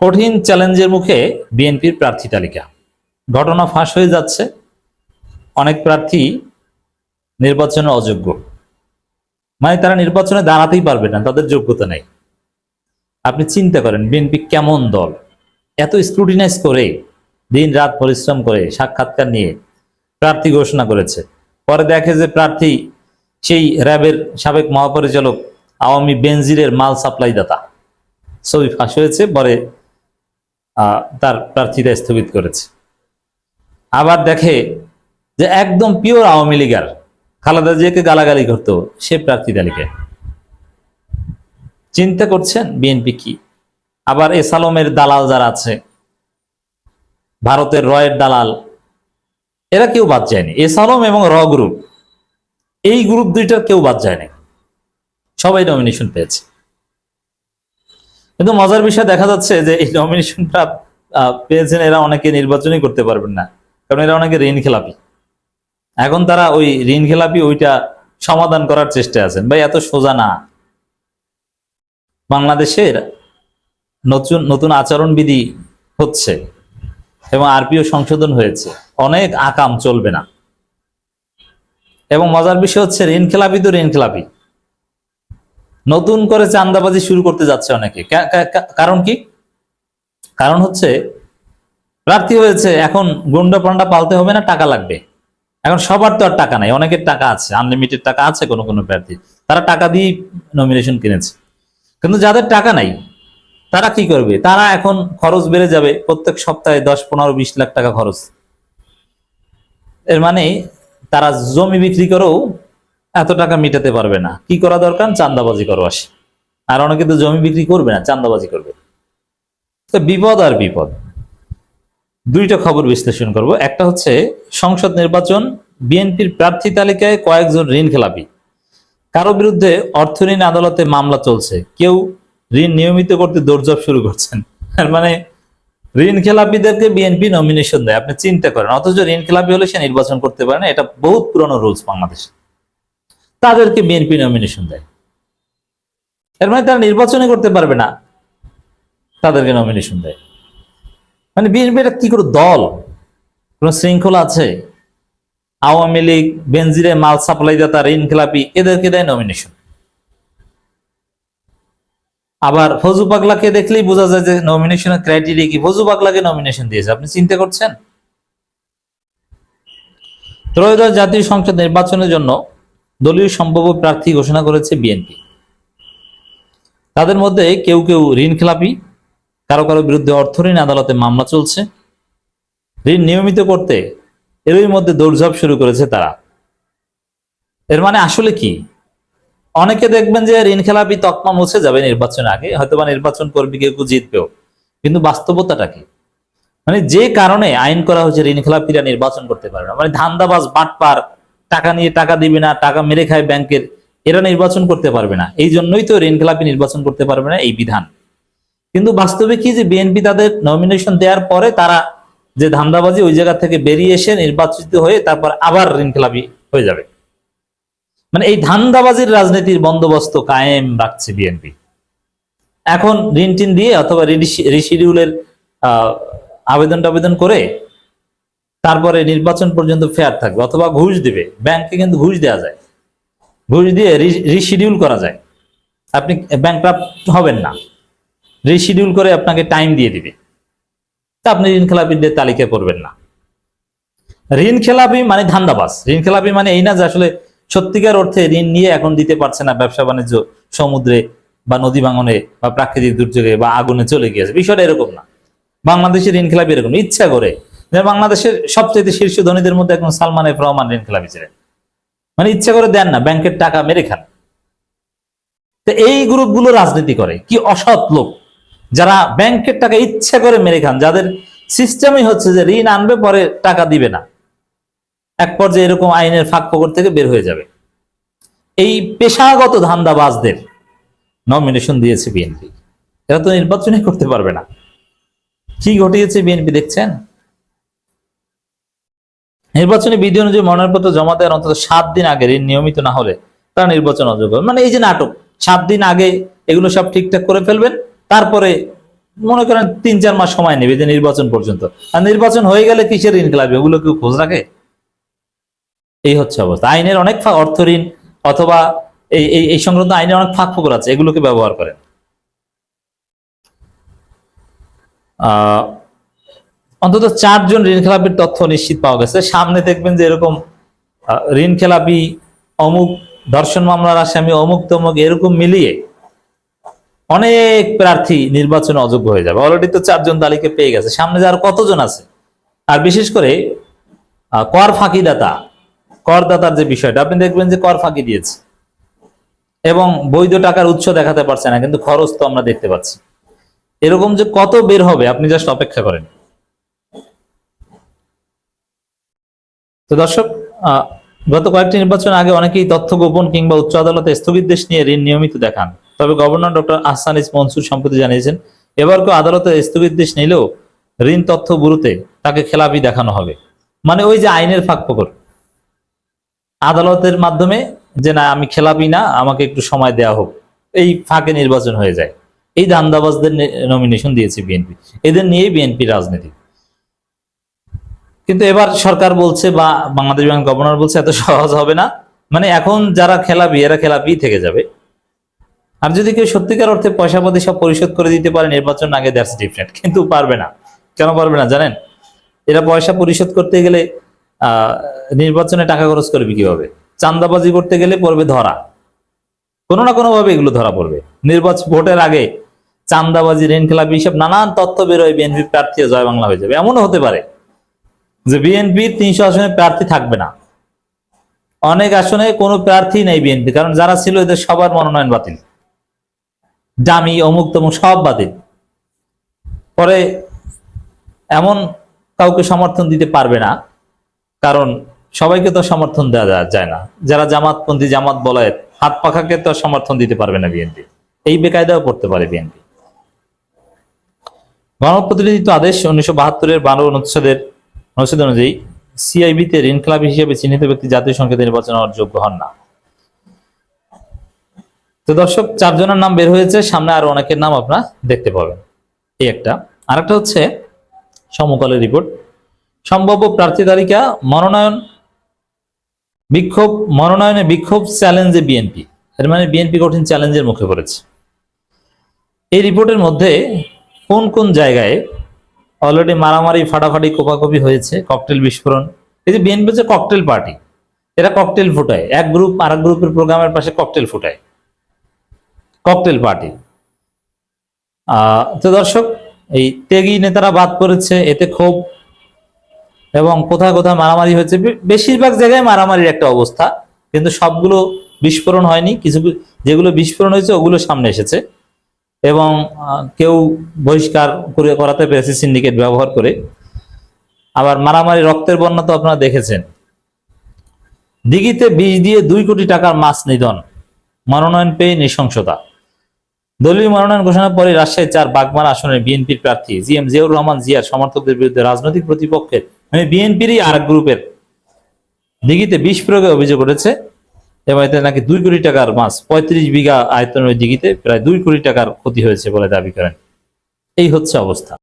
কঠিন চ্যালেঞ্জের মুখে বিএনপির প্রার্থী তালিকা। ঘটনা ফাঁস হয়ে যাচ্ছে। অনেক প্রার্থী নির্বাচনে অযোগ্য। মানে তারা নির্বাচনে দাঁড়াতেই পারবে না, তাদের যোগ্যতা নেই। আপনি চিন্তা করেন, বিএনপি কেমন দল? এত স্ক্রুটিনাইজ করে দিন রাত পরিশ্রম করে, সাক্ষাৎকার নিয়ে প্রার্থী ঘোষণা করেছে। পরে দেখে যে প্রার্থী সেই র্যাবের সাবেক মহাপরিচালক আওয়ামী বেনজিরের মাল সাপ্লাই দাতা ছবি ফাঁস হয়েছে, পরে তার প্রার্থীতা স্থগিত করেছে। আবার দেখে যে একদম পিওর আওয়ামী লীগার খালেদা জিয়াকে গালাগালি করতো সে প্রার্থী তালিকায় চিন্তা করছেন বিএনপি কি? আবার এস আলমের দালাল যারা আছে, ভারতের রয়ের দালাল, এরা কেউ বাদ যায়নি। এস আলম এবং র গ্রুপ এই গ্রুপ দুইটার কেউ বাদ যায়নি। সবাই নমিনেশন পেয়েছে। কিন্তু মজার বিষয় দেখা যাচ্ছে যে এই নমিনেশনটা পেয়েছেন এরা অনেকে নির্বাচনই করতে পারবেন না। কারণ এরা অনেকে ঋণ খেলাপি। এখন তারা ওই ঋণ খেলাপি ওইটা সমাধান করার চেষ্টা আছেন। ভাই, এত সোজা না। বাংলাদেশের নতুন নতুন আচরণবিধি হচ্ছে এবং আরপিও সংশোধন হয়েছে। অনেক আকাম চলবে না। এবং মজার বিষয় হচ্ছে, ঋণ খেলাপি তো ঋণ খেলাপি। নতুন করে চান্দাবাজি শুরু করতে যাচ্ছে অনেকে। কারণ কি? কারণ হচ্ছে, প্রার্থী হয়েছে, এখন গুন্ডা পান্ডা পালতে হবে না, টাকা লাগবে। এখন সবার তো আর টাকা নাই, অনেকের টাকা আছে আনলিমিটেড টাকা আছে কোনো কোনো প্রার্থী। তারা টাকা দিয়ে নমিনেশন কিনেছে। কিন্তু যাদের টাকা নাই, তারা কি করবে? তারা এখন খরচ বেড়ে যাবে, প্রত্যেক সপ্তাহে দশ, পনেরো, বিশ লাখ টাকা খরচ। এর মানে তারা জমি বিক্রি করেও এত টাকা মিটাতে পারবে না। কি করা দরকার? চান্দাবাজি করো আসে। আর অনেকে তো জমি বিক্রি করবে না চান্দাবাজি করবে। তো বিপদ আর বিপদ। দুইটা খবর বিশ্লেষণ করব। একটা হচ্ছে সংসদ নির্বাচন, বিএনপির প্রার্থী তালিকায় কয়েকজন ঋণ খেলাপি কারও বিরুদ্ধে অর্থ ঋণ আদালতে মামলা চলছে। কেউ ঋণ নিয়মিত করতে দৌড়ঝাঁপ শুরু করছেন। মানে ঋণ খেলাপিদেরকে বিএনপি নমিনেশন দেয়। আপনি চিন্তা করেন, অথচ ঋণ খেলাপি হলে সে নির্বাচন করতে পারে না। এটা বহুত পুরনো রুলস বাংলাদেশে। তাদেরকে বিএনপি নমিনেশন দেয়। এর মানে তারা নির্বাচনে করতে পারবে না, তাদেরকে নমিনেশন দেয়। মানে বিএনপি এটা কি করে দল? কোন শৃঙ্খলা আছে? আওয়ামী লীগ, বেনজিরে মাল সাপ্লাই দাতা ঋণ খেলাপি এদেরকে দেয় নমিনেশন আবার ফজু পাগলাকে দেখলেই বোঝা যায় যে নমিনেশনের ক্রাইটেরিয়া কি। ফজু পাগলাকে নমিনেশন দিয়েছে। আপনি চিন্তা করছেন? ত্রয়োদশ জাতীয় সংসদ নির্বাচনের জন্য দলীয় সম্ভাব্য প্রার্থী ঘোষণা করেছে বিএনপি। তাদের মধ্যে কেউ কেউ ঋণ খেলাপি, কারও কারও বিরুদ্ধে অর্থ ঋণ, আদালতে মামলা চলছে। ঋণ নিয়মিত করতে এরই মধ্যে দৌড়ঝাঁপ শুরু করেছে তারা। এর মানে আসলে কি? অনেকে দেখবেন যে ঋণ খেলাপি তকমা মুছে যাবে নির্বাচন আগে, হয়তোবা নির্বাচন করবে কেউ কেউ জিতবেও। কিন্তু বাস্তবতাটা কি? মানে যে কারণে আইন করা হয়েছে ঋণ খেলাপিরা নির্বাচন করতে পারে না। মানে ধান্দাবাজ, বাটপার টাকা নিয়ে টাকা দিবে না, টাকা মেরে খায় ব্যাংকের, এরা নির্বাচন করতে পারবে না। এই জন্যই তো ঋণ খেলাপি নির্বাচন করতে পারবে না এই বিধান। কিন্তু বাস্তবে কি যে বিএনপি তাদের নমিনেশন দেওয়ার পরে তারা যে ধান্দাবাজি ওই জায়গা থেকে বেরিয়ে এসে নির্বাচিত হয়ে তারপর আবার ঋণ খেলাপি হয়ে যাবে। মানে এই ধান্দাবাজির রাজনীতির বন্দোবস্ত কায়েম রাখছে বিএনপি। এখন ঋণ টিন দিয়ে অথবা রিশিডিউলের আবেদন টাবেদন করে তারপরে নির্বাচন পর্যন্ত ফেয়ার থাকবে, অথবা ঘুষ দিবে। ব্যাংকে কিন্তু ঘুষ দেওয়া যায়। ঘুষ দিয়ে রিশিডিউল করা যায়। আপনি ব্যাংক হবেন না। রিশিডিউল করে আপনাকে টাইম দিয়ে দিবে। তা আপনি ঋণ খেলাপিদের তালিকায় পড়বেন না। ঋণ খেলাপি মানে ধান্দাবাস ঋণ খেলাপি মানে এই না যে আসলে সত্যিকার অর্থে ঋণ নিয়ে এখন দিতে পারছে না ব্যবসা বাণিজ্য, সমুদ্রে বা নদী ভাঙনে বা প্রাকৃতিক দুর্যোগে বা আগুনে চলে গিয়েছে। বিষয়টা এরকম না। বাংলাদেশের ঋণ খেলাপি এরকম। ইচ্ছা করে বাংলাদেশের সবচেয়ে শীর্ষ ধনীদের মধ্যে এখন সালমান এফ রহমান ঋণ খেলাপি ছিলেন। মানে ইচ্ছা করে দেন না, ব্যাংকের টাকা মেরে খান। তো এই গ্রুপগুলো রাজনীতি করে, কি অসৎ লোক। যারা ব্যাংকের টাকা ইচ্ছা করে মেরে খান, যাদের সিস্টেমই হচ্ছে যে ঋণ আনবে, পরে টাকা দিবে না। এক পর্যায়ে এরকম আইনের ফাঁক ফকর থেকে বের হয়ে যাবে। এই পেশাগত ধান্দাবাজদের নমিনেশন দিয়েছে বিএনপি। এরা তো নির্বাচনই করতে পারবে না। কি ঘটিয়েছে বিএনপি, দেখছেন? নির্বাচনী বিধি অনুযায়ী মনোনয়নপত্র জমা দেওয়ার অন্তত সাত দিন আগে ঋণ নিয়মিত না হলে তারা নির্বাচন অযোগ্য মানে এই যে নাটক সাত দিন আগে এগুলো সব ঠিকঠাক করে ফেলবেন তারপরে মনে করেন তিন চার মাস সময় নেবে যে নির্বাচন পর্যন্ত। আর নির্বাচন হয়ে গেলে কিসের ঋণ খেলাপি ওগুলো কেউ খোঁজ রাখে? এই হচ্ছে অবস্থা। আইনের অনেক অর্থ ঋণ অথবা এই এই- সংক্রান্ত আইনের অনেক ফাঁক ফোকর আছে এগুলোকে ব্যবহার করে আহ, অন্তত চারজন ঋণ খেলাপির তথ্য নিশ্চিত পাওয়া গেছে। সামনে দেখবেন যে এরকম ঋণ খেলাপি অমুক, ধর্ষণ মামলার আসামি অমুক তমুক, এরকম মিলিয়ে অনেক প্রার্থী নির্বাচনে অযোগ্য হয়ে যাবে। অলরেডি তো চারজন তালিকা পেয়ে গেছে। সামনে যে আর কতজন আছে? আর বিশেষ করে কর ফাঁকিদাতা করদাতার যে বিষয়টা, আপনি দেখবেন যে কর ফাঁকি দিয়েছে। এবং বৈধ টাকার উৎস দেখাতে পারছে না, কিন্তু খরচ তো আমরা দেখতে পাচ্ছি। এরকম যে কত বের হবে, আপনি জাস্ট অপেক্ষা করেন। তো দর্শক গত কয়েকটি নির্বাচন আগে অনেকেই তথ্য গোপন কিংবা উচ্চ আদালতে স্থগিতদেশ নিয়ে ঋণ নিয়মিত দেখান। তবে governor doctor Ahsan H Mansur সম্প্রতি জানিয়েছেন, এবার কেউ আদালতে স্থগিতদেশ নিলেও ঋণ তথ্য গুরুতে তাকে খেলাপি দেখানো হবে। মানে ওই যে আইনের ফাঁক ফোকর। আদালতের মাধ্যমে যে না, আমি খেলাপি না, আমাকে একটু সময় দেয়া হোক, এই ফাঁকে নির্বাচন হয়ে যায়। এই দান্দাবাজদের নমিনেশন দিয়েছে বিএনপি। এদের নিয়েই বিএনপি রাজনীতি। কিন্তু এবার সরকার বলছে বা বাংলাদেশ ব্যাংক গভর্নর বলছে এত সহজ হবে না। মানে এখন যারা খেলাপি, এরা খেলাপি থেকে যাবে। আর যদি কেউ সত্যিকার অর্থে পয়সা পাতি সব পরিশোধ করে দিতে পারে, নির্বাচন আগে দ্যাটস ডিফারেন্ট কিন্তু পারবে না। কেন পারবে না জানেন? এরা পয়সা পরিশোধ করতে গেলে নির্বাচনে টাকা খরচ করবে কীভাবে? চান্দাবাজি করতে গেলে পড়বে ধরা। কোনো না কোনো ভাবে এগুলো ধরা পড়বে। নির্বাচন ভোটের আগে চান্দাবাজি ঋণ খেলাপি হিসাব নানান তথ্য বেরোয় বিএনপি প্রার্থী জয় বাংলা হয়ে যাবে। এমনও হতে পারে। যে বিএনপির তিনশো আসনে প্রার্থী থাকবে না। অনেক আসনে কোনো প্রার্থী নেই বিএনপি কারণ যারা ছিল এদের সবার মনোনয়ন বাতিল। দামি, অমুক, তমুক সব বাতিল। পরে এমন কাউকে সমর্থন দিতে পারবে না, কারণ সবাইকে তো সমর্থন দেওয়া যায় না। যারা জামাতপন্থী, জামাত বলায় হাত পাখাকে তো সমর্থন দিতে পারবে না বিএনপি এই বেকায়দাও পড়তে পারে বিএনপি গণপ্রতিনিধিত্ব আদেশ উনিশশো বাহাত্তরের বারো অনুচ্ছেদের অনুচ্ছেদ অনুযায়ী সিআইবিতে ঋণ খেলাপ হিসেবে চিহ্নিত ব্যক্তি জাতীয় সংসদে নির্বাচন হওয়ার যোগ্য হন না। তো দর্শক, চারজনের নাম বের হয়েছে। সামনে আরও অনেকের নাম আপনারা দেখতে পাবেন। এই একটা। আরেকটা হচ্ছে সমকালের রিপোর্ট। সম্ভাব্য প্রার্থী তালিকা, মনোনয়ন বিক্ষোভ, মনোনয়নে বিক্ষোভ চ্যালেঞ্জে বিএনপি। এর মানে বিএনপি কঠিন চ্যালেঞ্জের মুখে পড়েছে। এই রিপোর্টের মধ্যে কোন কোন জায়গায় অলরেডি মারামারি, ফাটাফাটি, কোপাকপি হয়েছে ককটেল বিস্ফোরণ। এই যে বিএনপি হচ্ছে ককটেল পার্টি এরা ককটেল ফুটায়। এক গ্রুপ আর এক গ্রুপের প্রোগ্রামের পাশে ককটেল ফুটায়। ককটেল পার্টি তো দর্শক, এই ত্যাগী নেতারা বাদ পড়েছে, এতে ক্ষোভ এবং কোথায় কোথায় মারামারি হয়েছে। বেশিরভাগ জায়গায় মারামারির একটা অবস্থা, কিন্তু সবগুলো বিস্ফোরণ হয়নি। কিছু, যেগুলো বিস্ফোরণ হয়েছে, ওগুলো সামনে এসেছে। এবং কেউ বহিষ্কার করে করাতে পেরেছে সিন্ডিকেট ব্যবহার করে। আবার মারামারি রক্তের বন্যা তো আপনারা দেখেছেন। দিঘিতে বিষ দিয়ে দুই কোটি টাকার মাছ নিধন, মনোনয়ন পেয়ে নৃশংসতা। দলীয় মনোনয়ন ঘোষণার পরে রাজশাহী চার বাগমারা আসনের বিএনপির প্রার্থী জি এম জিয়াউর রহমান জিয়ার সমর্থকদের বিরুদ্ধে রাজনৈতিক প্রতিপক্ষের মানে বিএনপিরই আর গ্রুপের দিঘিতে বিষ প্রয়োগে অভিযোগ উঠেছে। এতে নাকি দুই কোটি টাকার মাছ, পঁয়ত্রিশ বিঘা আয়তনের দিঘিতে প্রায় দুই কোটি টাকার ক্ষতি হয়েছে বলে দাবি করেন। এই হচ্ছে অবস্থা।